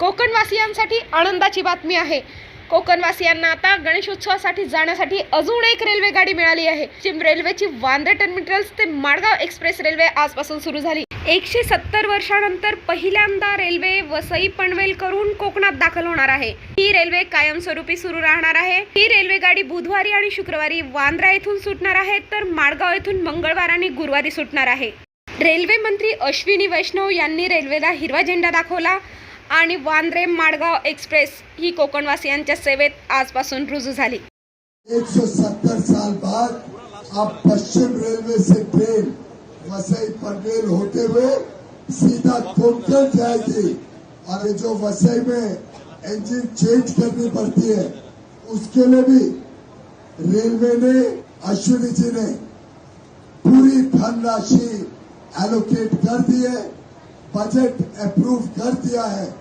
कोकणवासियांसाठी आनंदाची बातमी आहे. कोकणवासियांना आता गणेशोत्सवासाठी जाण्यासाठी अजून एक रेल्वे गाडी मिळाली आहे. चिम रेल्वेची वांद्रे टर्मिनल्स ते माडगाव एक्सप्रेस रेल्वे आजपासून सुरू झाली. एकशे सत्तर वर्षानंतर पहिल्यांदा रेल्वे वसई पनवेल करून कोकणात दाखल होणार आहे. ही रेल्वे कायमस्वरूपी सुरू राहणार आहे. ही रेल्वे गाडी बुधवारी आणि शुक्रवारी वांद्रा येथून सुटणार आहे तर माडगाव येथून मंगळवार आणि गुरुवारी सुटणार आहे. रेल्वे मंत्री अश्विनी वैष्णव यांनी रेल्वेला हिरवा झेंडा दाखवला. आणि वांद्रे माडगाव एक्सप्रेस ही कोकणवासियांच्या सेवेत आजपासून रुजू झाली. 170 साल बाद अब पश्चिम रेलवे से ट्रेन वसई पनवेल होते हुए सीधा कोंकण जाएगी। और जो वसई में इंजन चेंज करनी पड़ती है उसके लिए भी रेलवे ने अश्विनी जी ने पूरी धनराशि एलोकेट कर दी है। बजट अप्रूव कर दिया है।